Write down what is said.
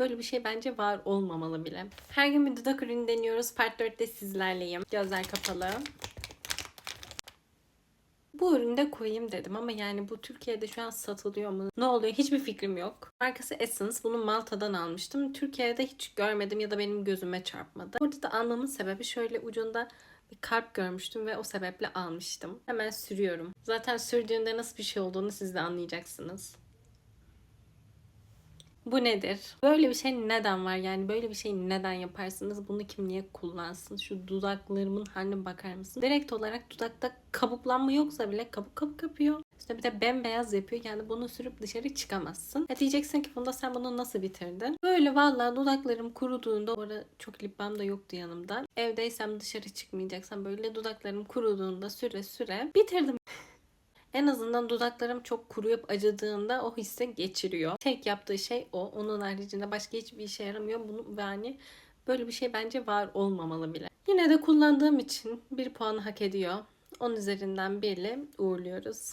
Böyle bir şey bence var olmamalı bile. Her gün bir dudak ürünü deniyoruz. Part 4'te sizlerleyim. Gözler kapalı. Bu ürünü de koyayım dedim ama yani bu Türkiye'de şu an satılıyor mu? Ne oluyor? Hiçbir fikrim yok. Markası Essence. Bunu Malta'dan almıştım. Türkiye'de hiç görmedim ya da benim gözüme çarpmadı. Burada da almamın sebebi şöyle ucunda bir kalp görmüştüm ve o sebeple almıştım. Hemen sürüyorum. Zaten sürdüğünde nasıl bir şey olduğunu siz de anlayacaksınız. Bu nedir? Böyle bir şey neden var? Yani böyle bir şey neden yaparsınız? Bunu kim niye kullansın? Şu dudaklarımın haline bakar mısın? Direkt olarak dudakta kabuklanma yoksa bile kabuk kabuk yapıyor. İşte bir de bembeyaz yapıyor. Yani bunu sürüp dışarı çıkamazsın. Ya diyeceksin ki Funda sen bunu nasıl bitirdin? Böyle vallahi dudaklarım kuruduğunda orada çok lip balm da yoktu yanımda. Evdeysem dışarı çıkmayacaksam böyle dudaklarım kuruduğunda süre süre bitirdim. En azından dudaklarım çok kuruyup acıdığında o hisse geçiriyor. Tek yaptığı şey o. Onun haricinde başka hiçbir işe yaramıyor. Bunu yani böyle bir şey bence var olmamalı bile. Yine de kullandığım için bir puan hak ediyor. 10 üzerinden 1 ile uğurluyoruz.